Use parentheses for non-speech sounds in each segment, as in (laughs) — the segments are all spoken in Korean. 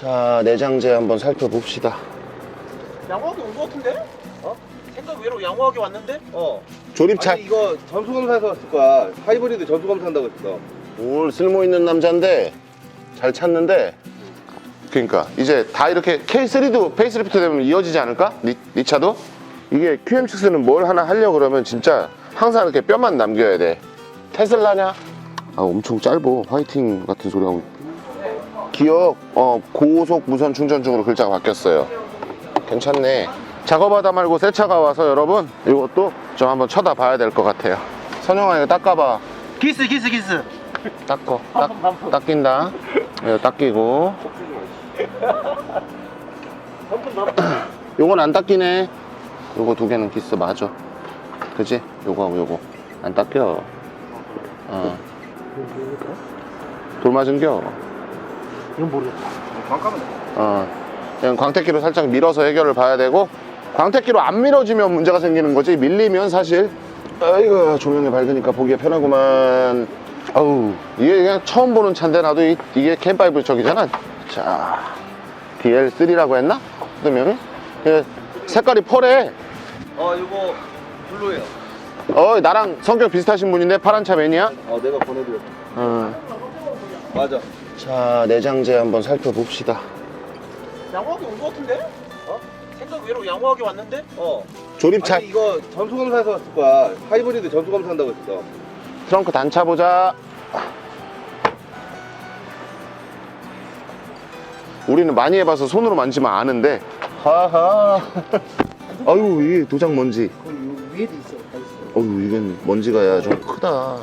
자, 내장재 한번 살펴봅시다. 양호하게 온거 같은데? 어? 생각 외로 양호하게 왔는데? 어. 조립차. 아니 이거 전수검사에서 왔을 거야. 하이브리드 전수검사 한다고 했어. 올 쓸모 있는 남자인데 잘 찾는데 그러니까 이제 다 이렇게 K3도 페이스리프트 되면 이어지지 않을까? 니, 니 차도? 이게 QM6는 뭘 하나 하려 그러면 진짜 항상 이렇게 뼈만 남겨야 돼 테슬라냐? 아 엄청 짧어 화이팅 같은 소리 하고 기억 어 고속 무선 충전 중으로 글자가 바뀌었어요. 괜찮네. 작업하다 말고 새 차가 와서 여러분 이것도 좀 한번 쳐다봐야 될 것 같아요. 선영아 이거 닦아봐. 기스 기스 기스. 닦어. 닦, 닦인다. 이거 닦이고. (laughs) 요건 안 닦이네. 요거 두 개는 기스 맞아. 그지? 요거하고 요거. 안 닦여. 어. 돌 맞은겨 이건 모르겠다 잠깐만. 어. 그냥 광택기로 살짝 밀어서 해결을 봐야 되고 광택기로 안 밀어지면 문제가 생기는 거지 밀리면 사실 아이고 조명이 밝으니까 보기가 편하구만 아우 이게 그냥 처음 보는 차인데 나도 이, 게 캠파이브 저기잖아 자 DL3라고 했나? 그러면 색깔이 펄해 어 이거 블루예요. 어 나랑 성격 비슷하신 분인데 파란 차 매니아? 어 내가 보내드렸어. 어. 맞아. 자 내장재 한번 살펴봅시다 양호하게 온거 같은데? 어? 생각 외로 양호하게 왔는데? 어. 조립차 아니 이거 전수검사에서 왔을 거야. 하이브리드 전수검사 한다고 했어. 트렁크 단차 보자. 우리는 많이 해봐서 손으로 만지면 아는데. 하하. (laughs) 아유, 이게 도장 먼지. 위에도 있어 어 어유, 이건 먼지가 야 좀 크다.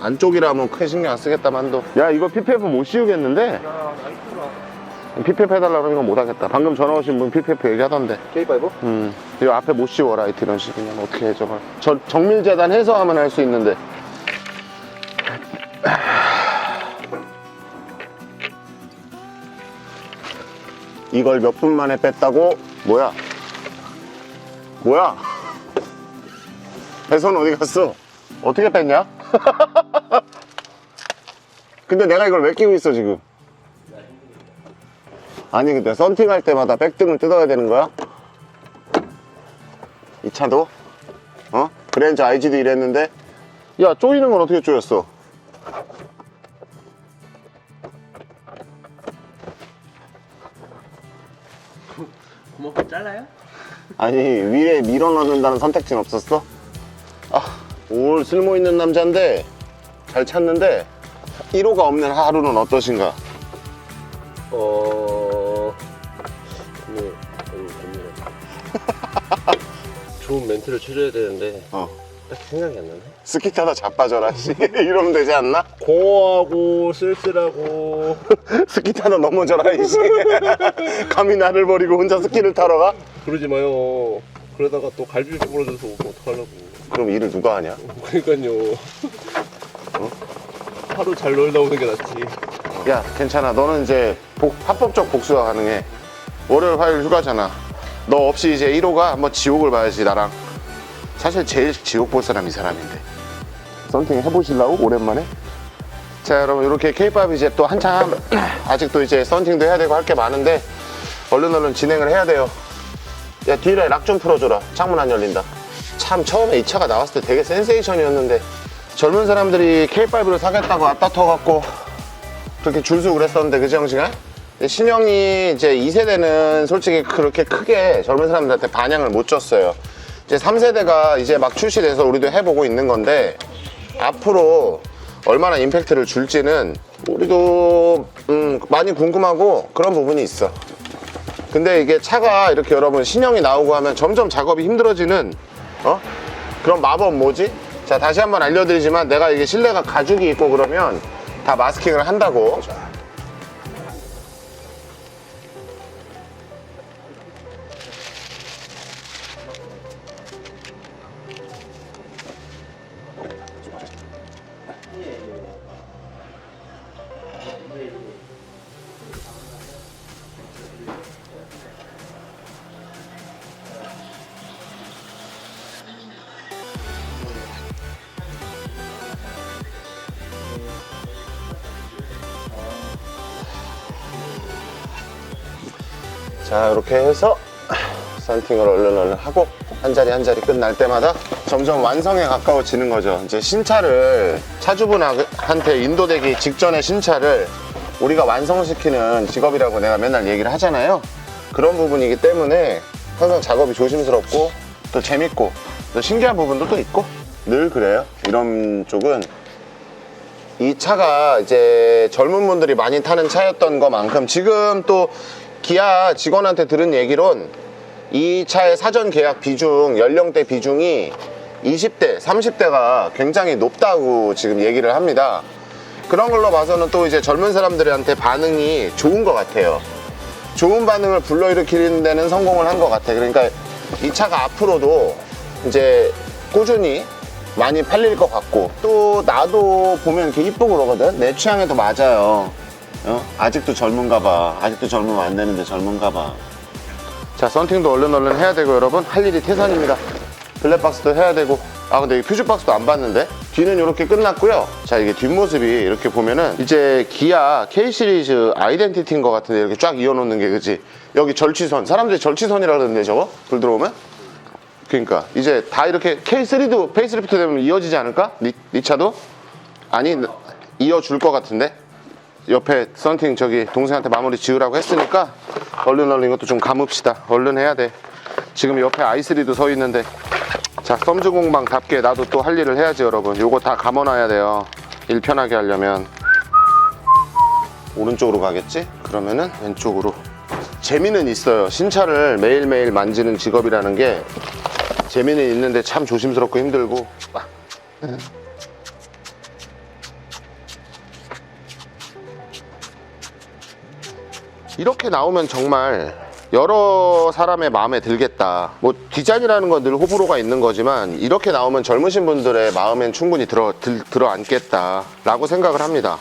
안쪽이라면 크게 신경 안 쓰겠다만도. 야, 이거 PPF 못 씌우겠는데? PPF 해달라고 하면 이건 못 하겠다. 방금 전화 오신 분 PPF 얘기하던데. K5? 음, 이거 앞에 못 씌워 라 이트 이런 식이면 어떻게 해 저걸 저, 정밀재단 해서 하면 할 수 있는데 이걸 몇 분 만에 뺐다고? 뭐야? 뭐야? 배선 어디 갔어? 어떻게 뺐냐? (laughs) 근데 내가 이걸 왜 끼고 있어 지금? 아니 근데 썬팅 할 때마다 백등을 뜯어야 되는 거야? 이 차도? 어? 그랜저 IG도 이랬는데 야 쪼이는 건 어떻게 쪼였어? 고맙고 잘라요? 아니 위에 밀어 넣는다는 선택지는 없었어? 아올 쓸모 있는 남자인데 잘 찾는데 1호가 없는 하루는 어떠신가? 어... 네, 아니, 아니요. 좋은 멘트를 쳐줘야 되는데 어 딱 생각이 안 나네. 스키 타다 자빠져라 씨 (laughs) 이러면 되지 않나? 공허하고 쓸쓸하고 (laughs) 스키 타다 넘어져라 이씨 (laughs) 감히 나를 버리고 혼자 스키를 타러 가? 그러지 마요. 그러다가 또 갈비뼈 부러져서 오면 어떡하려고. 그럼 일을 누가 하냐? 그러니까요. 하루 잘 놀다 오는 게 낫지. 야 괜찮아. 너는 이제 복- 합법적 복수가 가능해. 월요일 화요일 휴가잖아. 너 없이 이제 1호가 한번 지옥을 봐야지 나랑. 사실 제일 지옥 볼 사람 이 사람인데. 썬팅 해보실라고? 오랜만에? 자 여러분 이렇게 K-POP 이제 또 한참 (clears throat) 아직도 이제 썬팅도 해야 되고 할 게 많은데 얼른 얼른 진행을 해야 돼요. 야 뒤에 락 좀 풀어줘라. 창문 안 열린다 참 처음에 이 차가 나왔을 때 되게 센세이션이었는데 젊은 사람들이 K5를 사겠다고 앞다 터갖고 그렇게 줄서 그랬었는데 그지 형식아? 신형이 이제 2세대는 솔직히 그렇게 크게 젊은 사람들한테 반향을 못 줬어요. 이제 3세대가 이제 막 출시돼서 우리도 해보고 있는 건데 앞으로 얼마나 임팩트를 줄지는 우리도 음, 많이 궁금하고 그런 부분이 있어. 근데 이게 차가 이렇게 여러분 신형이 나오고 하면 점점 작업이 힘들어지는 어? 그런 마법 뭐지? 자 다시 한번 알려드리지만 내가 이게 실내가 가죽이 있고 그러면 다 마스킹을 한다고 자 이렇게 해서 썬팅을 얼른 얼른 하고 한 자리 한 자리 끝날 때마다 점점 완성에 가까워지는 거죠. 이제 신차를 차주분한테 인도되기 직전의 신차를 우리가 완성시키는 직업이라고 내가 맨날 얘기를 하잖아요. 그런 부분이기 때문에 항상 작업이 조심스럽고 또 재밌고 또 신기한 부분도 또 있고 늘 그래요. 이런 쪽은 이 차가 이제 젊은 분들이 많이 타는 차였던 것만큼 지금 또 기아 직원한테 들은 얘기론 이 차의 사전 계약 비중, 연령대 비중이 20대, 30대가 굉장히 높다고 지금 얘기를 합니다. 그런 걸로 봐서는 또 이제 젊은 사람들한테 반응이 좋은 것 같아요. 좋은 반응을 불러일으키는 데는 성공을 한 것 같아. 그러니까 이 차가 앞으로도 이제 꾸준히 많이 팔릴 것 같고 또 나도 보면 이렇게 이쁘고 그러거든. 내 취향에도 맞아요. 어? 아직도 젊은가 봐. 아직도 젊으면 안 되는데 젊은가 봐. 자, 썬팅도 얼른 얼른 해야 되고 여러분 할 일이 태산입니다. 블랙박스도 해야 되고 아 근데 이 퓨즈박스도 안 봤는데 뒤는 이렇게 끝났고요. 자 이게 뒷모습이 이렇게 보면은 이제 기아 K 시리즈 아이덴티티인 것 같은데 이렇게 쫙 이어놓는 게 그지? 여기 절취선 사람들이 절취선이라 그러는데 저거 불 들어오면 그러니까 이제 다 이렇게 K3도 페이스리프트 되면 이어지지 않을까? 니, 니 차도 아니 이어줄 것 같은데 옆에 썬팅 저기 동생한테 마무리 지으라고 했으니까 얼른 얼른 이것도 좀 감읍시다. 얼른 해야 돼. 지금 옆에 아이스리도 서 있는데. 자 썸즈 공방답게 나도 또 할 일을 해야지 여러분. 요거 다 감아놔야 돼요. 일 편하게 하려면. 오른쪽으로 가겠지? 그러면은 왼쪽으로. 재미는 있어요. 신차를 매일매일 만지는 직업이라는 게 재미는 있는데 참 조심스럽고 힘들고. 아, 이렇게 나오면 정말 여러 사람의 마음에 들겠다. 뭐 디자인이라는 건 늘 호불호가 있는 거지만 이렇게 나오면 젊으신 분들의 마음엔 충분히 들어 들, 들어 앉겠다 라고 생각을 합니다.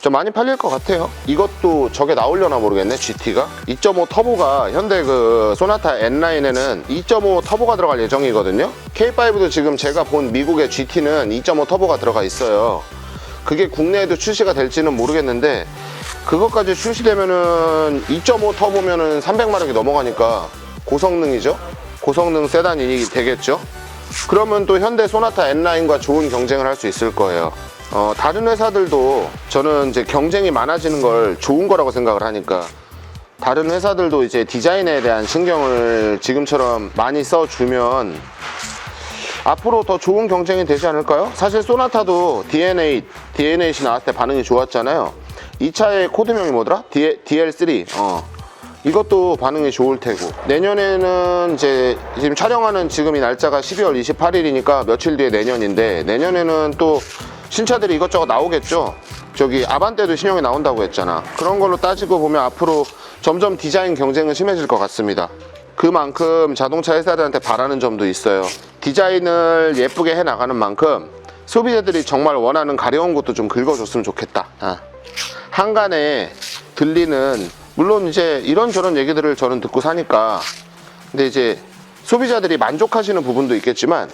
좀 많이 팔릴 것 같아요. 이것도 저게 나오려나 모르겠네. GT가 2.5 터보가 현대 그 소나타 N9에는 2.5 터보가 들어갈 예정이거든요. K5도 지금 제가 본 미국의 GT는 2.5 터보가 들어가 있어요. 그게 국내에도 출시가 될지는 모르겠는데 그것까지 출시되면은 2.5 터보면은 300마력이 넘어가니까 고성능이죠. 고성능 세단이 되겠죠. 그러면 또 현대 소나타 N9과 좋은 경쟁을 할 수 있을 거예요. 어, 다른 회사들도 저는 이제 경쟁이 많아지는 걸 좋은 거라고 생각을 하니까 다른 회사들도 이제 디자인에 대한 신경을 지금처럼 많이 써주면 앞으로 더 좋은 경쟁이 되지 않을까요? 사실 소나타도 DNA, DNA8이 나왔을 때 반응이 좋았잖아요. 이 차의 코드명이 뭐더라? D, DL3. 어. 이것도 반응이 좋을 테고. 내년에는 이제 지금 촬영하는 지금 이 날짜가 12월 28일이니까 며칠 뒤에 내년인데 내년에는 또 신차들이 이것저것 나오겠죠. 저기 아반떼도 신형이 나온다고 했잖아. 그런 걸로 따지고 보면 앞으로 점점 디자인 경쟁은 심해질 것 같습니다. 그만큼 자동차 회사들한테 바라는 점도 있어요. 디자인을 예쁘게 해 나가는 만큼 소비자들이 정말 원하는 가려운 것도 좀 긁어줬으면 좋겠다. 아. 한간에 들리는 물론 이제 이런저런 얘기들을 저는 듣고 사니까 근데 이제 소비자들이 만족하시는 부분도 있겠지만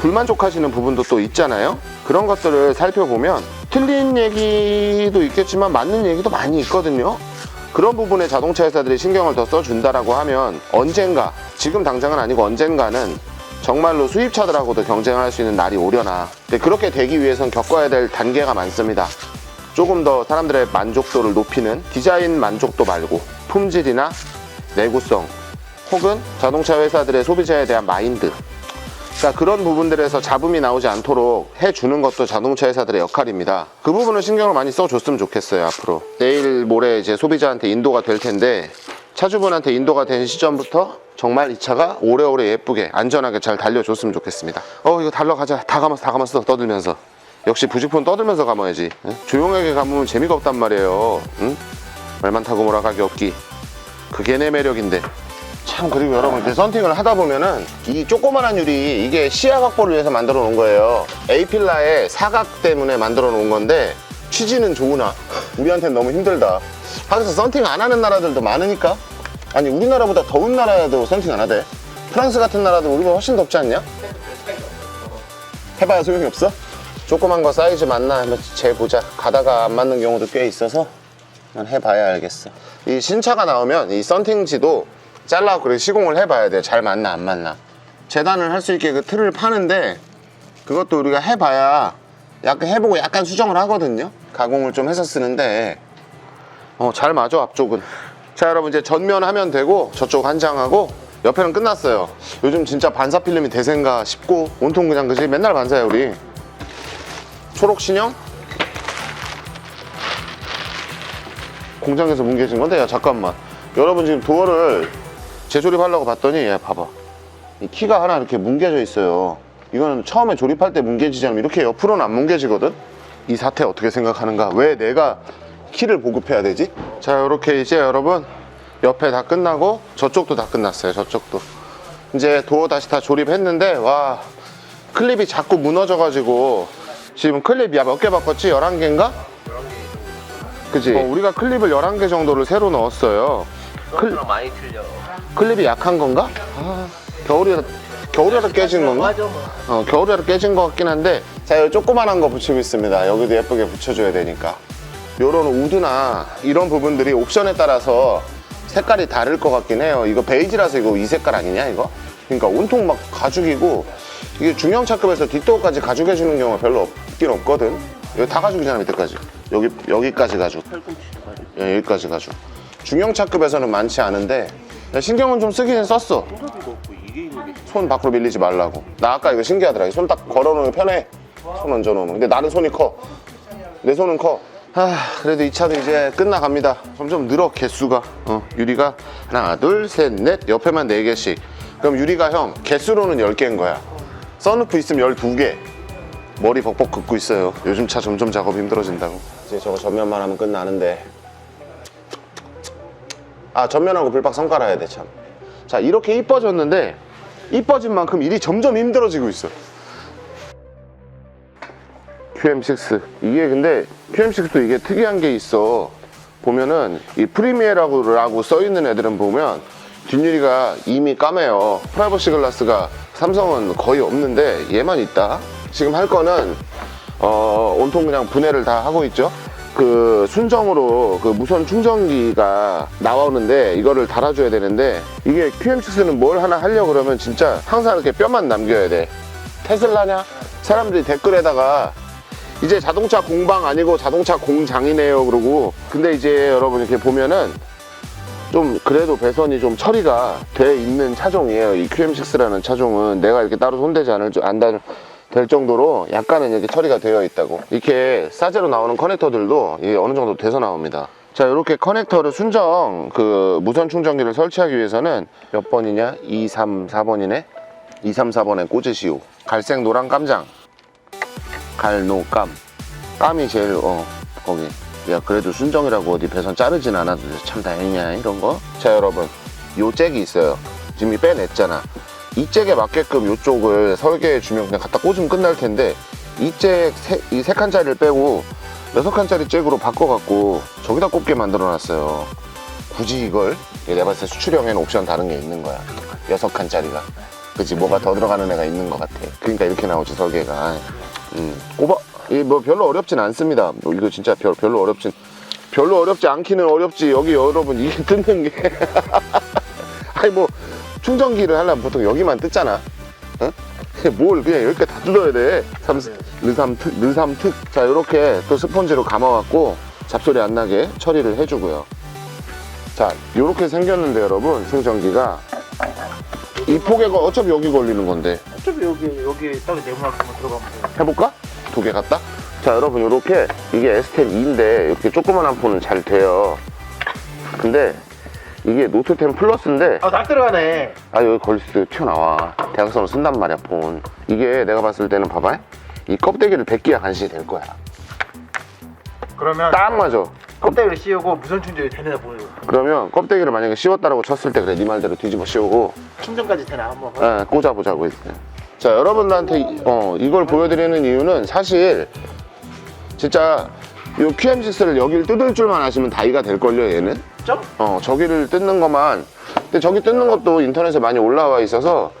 불만족하시는 부분도 또 있잖아요. 그런 것들을 살펴보면 틀린 얘기도 있겠지만 맞는 얘기도 많이 있거든요. 그런 부분에 자동차 회사들이 신경을 더 써준다라고 하면 언젠가 지금 당장은 아니고 언젠가는 정말로 수입차들하고도 경쟁할 수 있는 날이 오려나. 근데 그렇게 되기 위해선 겪어야 될 단계가 많습니다. 조금 더 사람들의 만족도를 높이는 디자인 만족도 말고 품질이나 내구성 혹은 자동차 회사들의 소비자에 대한 마인드 그러니까 그런 부분들에서 잡음이 나오지 않도록 해주는 것도 자동차 회사들의 역할입니다. 그 부분을 신경을 많이 써줬으면 좋겠어요, 앞으로. 내일 모레 이제 소비자한테 인도가 될 텐데, 차주분한테 인도가 된 시점부터 정말 이 차가 오래오래 예쁘게, 안전하게 잘 달려줬으면 좋겠습니다. 어, 이거 달러 가자. 다 감았어, 다 감았어. 떠들면서. 역시 부직포는 떠들면서 감아야지. 응? 조용하게 감으면 재미가 없단 말이에요. 응? 말만 타고 몰아가기 없기. 그게 내 매력인데. 참 그리고 여러분 그 썬팅을 하다 보면은 이 조그만한 유리 이게 시야 확보를 위해서 만들어 놓은 거예요 A필라의 사각 때문에 만들어 놓은 건데 취지는 좋으나 우리한테는 너무 힘들다 하면서 썬팅 안 하는 나라들도 많으니까 아니 우리나라보다 더운 나라에도 썬팅 안 하대 프랑스 같은 나라도 우리보다 훨씬 덥지 않냐? 해봐야 소용이 없어? 조그만 거 사이즈 맞나 한번 재보자 가다가 안 맞는 경우도 꽤 있어서 해봐야 알겠어 이 신차가 나오면 이 썬팅지도 잘라고 그래 시공을 해봐야 돼. 잘 맞나 안 맞나. 재단을 할 수 있게 그 틀을 파는데 그것도 우리가 해봐야 약간 해보고 약간 수정을 하거든요. 가공을 좀 해서 쓰는데 어 잘 맞아 앞쪽은. 자 여러분 이제 전면 하면 되고 저쪽 한 장하고 옆에는 끝났어요. 요즘 진짜 반사 필름이 대세인가 싶고 온통 그냥 그지 맨날 반사야 우리. 초록 신형? 공장에서 뭉개진 건데 야 잠깐만. 여러분 지금 도어를 재조립하려고 봤더니 얘 봐봐. 이 키가 하나 이렇게 뭉개져 있어요. 이거는 처음에 조립할 때 뭉개지지 않으면 이렇게 옆으로는 안 뭉개지거든? 이 사태 어떻게 생각하는가? 왜 내가 키를 보급해야 되지? 자 이렇게 이제 여러분 옆에 다 끝나고 저쪽도 다 끝났어요 저쪽도. 이제 도어 다시 다 조립했는데 와 클립이 자꾸 무너져 가지고 지금 클립 몇개 바꿨지? 11개인가? 그지? 어, 우리가 클립을 11개 정도를 새로 넣었어요 클, 많이 틀려. 클립이 약한 건가? 아, 겨울이라, 겨울이라 깨진 건가? 맞아 뭐. 어, 겨울이라 깨진 것 같긴 한데 자 여기 조그만한 거 붙이고 있습니다 여기도 예쁘게 붙여줘야 되니까 요런 우드나 이런 부분들이 옵션에 따라서 색깔이 다를 것 같긴 해요 이거 베이지라서 이거 이 색깔 아니냐 이거? 그러니까 온통 막 가죽이고 이게 중형차급에서 뒷도어까지 가죽 해주는 경우가 별로 없 긴 없거든 여기 다 가죽이잖아 밑에까지 여기, 여기까지 가죽 예, 여기까지 가죽 중형차급에서는 많지 않은데 신경은 좀 쓰기는 썼어 손 밖으로 밀리지 말라고. 나 아까 이거 신기하더라. 손 딱 걸어놓으면 편해. 손 얹어놓으면. 근데 나는 손이 커. 내 손은 커. 아, 그래도 이 차도 이제 끝나갑니다. 점점 늘어, 개수가. 어, 유리가 하나, 둘, 셋, 넷. 옆에만 네 개씩 그럼 유리가 형, 개수로는 10개인 거야. 선루프 있으면 12개. 머리 벅벅 긋고 있어요. 요즘 차 점점 작업 힘들어진다고. 이제 저거 전면만 하면 끝나는데. 아, 전면하고 불박 선 깔아야 돼, 참. 자, 이렇게 이뻐졌는데, 이뻐진 만큼 일이 점점 힘들어지고 있어. QM6. 이게 근데 QM6도 이게 특이한 게 있어. 보면은 이 프리미어라고 라고 써 있는 애들은 보면 뒷유리가 이미 까매요. 프라이버시 글라스가 삼성은 거의 없는데 얘만 있다. 지금 할 거는 어, 온통 그냥 분해를 다 하고 있죠. 그 순정으로 그 무선 충전기가 나오는데 이거를 달아줘야 되는데 이게 QM6는 뭘 하나 하려고 그러면 진짜 항상 이렇게 뼈만 남겨야 돼. 테슬라냐? 사람들이 댓글에다가 이제 자동차 공방 아니고 자동차 공장이네요 그러고 근데 이제 여러분 이렇게 보면은 좀 그래도 배선이 좀 처리가 돼 있는 차종이에요 이 QM6라는 차종은 내가 이렇게 따로 손대지 않을 줄- 안 달- 될 정도로 약간은 이렇게 처리가 되어 있다고. 이렇게 싸제로 나오는 커넥터들도 어느 정도 돼서 나옵니다. 자 이렇게 커넥터를 순정 그 무선 충전기를 설치하기 위해서는 몇 번이냐? 2, 3, 4번이네? 2, 3, 4번에 꽂으시오. 갈색 노랑 깜장. 갈노감 깜이 제일 어 거기. 야 그래도 순정이라고 어디 배선 자르진 않아도 참 다행이야 이런 거자 여러분. 요 잭이 있어요. 지금 이 빼냈잖아 이 잭에 맞게끔 요쪽을 설계해 주면 그냥 갖다 꽂으면 끝날 텐데 이잭 이 세 칸짜리를 빼고 여섯 칸짜리 잭으로 바꿔갖고 저기다 꼽게 만들어 놨어요. 굳이 이걸? 내가 봤을 때 수출형에는 옵션 다른 게 있는 거야. 여섯 칸짜리가. 그치? 뭐가 더 들어가는 애가 있는 것 같아. 그러니까 이렇게 나오지 설계가. 음, 꼽아 이뭐 별로 어렵진 않습니다. 뭐 이거 진짜 별, 별로 어렵진 별로 어렵지 않기는 어렵지. 여기 여러분 이게 (laughs) 뜯는 게. (laughs) 아니 뭐 충전기를 하려면 보통 여기만 뜯잖아 어? 뭘 그냥 여기까지 다 뜯어야 돼 삼, 르삼특 르삼특 자 이렇게 또 스펀지로 감아갖고 잡소리 안 나게 처리를 해주고요 자 이렇게 생겼는데 여러분 충전기가 이 포개가 어차피 여기 걸리는 건데 어차피 여기 여기 딱 네모나게만 들어가면 돼. 해볼까? 두개 갖다? 자 여러분 이렇게 이게 S10 2인데 이렇게 조그만한 폰은 잘 돼요 근데 이게 노트 10 플러스인데 아다 들어가네. 아 여기 수 튀어나와 대각선을 쓴단 말이야 폰 이게 내가 봤을 때는 봐봐 이 껍데기를 벗기야 간신히 될 거야 그러면 딱 맞아 껍데기를 씌우고 무선 충전이 되나 보여. 그러면 껍데기를 만약에 씌웠다라고 쳤을 때 그래 네 말대로 뒤집어 씌우고 충전까지 되나 한번. 예, 꽂아보자고 했어요. 자, 여러분들한테 이- 어, 이걸 보여드리는 이유는 사실 진짜 이 QM6를 여기를 뜯을 줄만 아시면 다이가 될걸요, 얘는? 점? 어, 저기를 뜯는 것만. 근데 저기 뜯는 것도 인터넷에 많이 올라와 있어서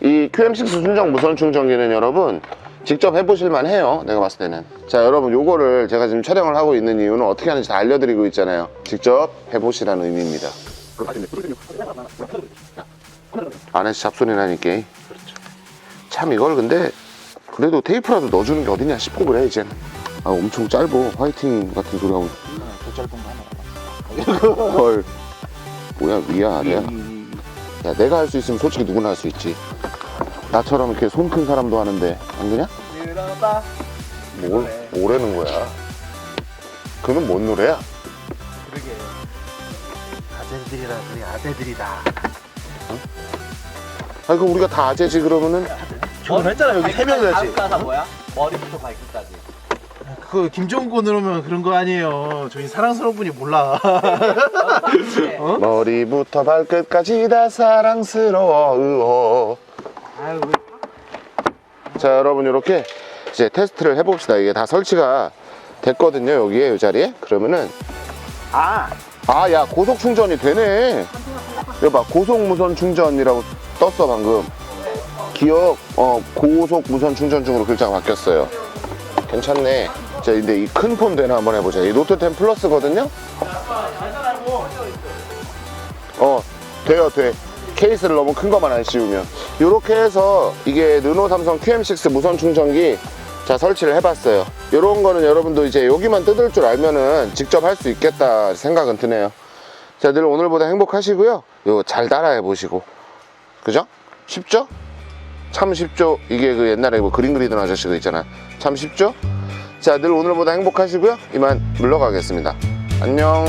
이 QM6 순정 무선 충전기는 여러분 직접 해보실만 해요 내가 봤을 때는 자 여러분 요거를 제가 지금 촬영을 하고 있는 이유는 어떻게 하는지 다 알려드리고 있잖아요 직접 해보시라는 의미입니다 안에서 잡소리 나니까 참 이걸 근데 그래도 테이프라도 넣어주는 게 어디냐 싶고 그래 이제는 아 엄청 짧어. 화이팅 같은 소리 하고. 더 짧은 거 하나 (laughs) 헐. 뭐야 위야 아래야? 야 내가 할 수 있으면 솔직히 누구나 할 수 있지. 나처럼 이렇게 손 큰 사람도 하는데 안 그냐? 들어봐. 뭘, 뭐라는 거야? 그는 뭔 노래야? 그러게. 아재들이라 그래 아재들이다. 아니 그럼 우리가 다 아재지 그러면은? 결혼했잖아 여기 세 명이지 다음 가사 뭐야? 머리부터 발끝까지 그 김종군으로면 그런 거 아니에요. 저희 사랑스러운 분이 몰라. (laughs) 머리부터 발끝까지 다 사랑스러워. 아유 자 여러분 이렇게 이제 테스트를 해봅시다. 이게 다 설치가 됐거든요 여기에 이 자리에. 그러면은 아. 아 야 고속 충전이 되네. 이거 봐 고속 무선 충전이라고 떴어 방금. 기억 어 고속 무선 충전 중으로 글자가 바뀌었어요. 괜찮네 자 근데 이 큰 폰 되나 한번 해보자. 이 노트 10 플러스거든요? 어 돼요 돼. 케이스를 너무 큰 것만 안 씌우면. 이렇게 해서 이게 르노 삼성 QM6 무선 충전기 자 설치를 해봤어요. 이런 거는 여러분도 이제 여기만 뜯을 줄 알면은 직접 할 수 있겠다 생각은 드네요. 자 늘 오늘보다 행복하시고요. 이거 잘 따라해 보시고. 그죠? 쉽죠? 참 쉽죠? 이게 그 옛날에 뭐 그림 그리던 아저씨 그 있잖아. 참 쉽죠? 자 늘 오늘보다 행복하시고요. 이만 물러가겠습니다. 안녕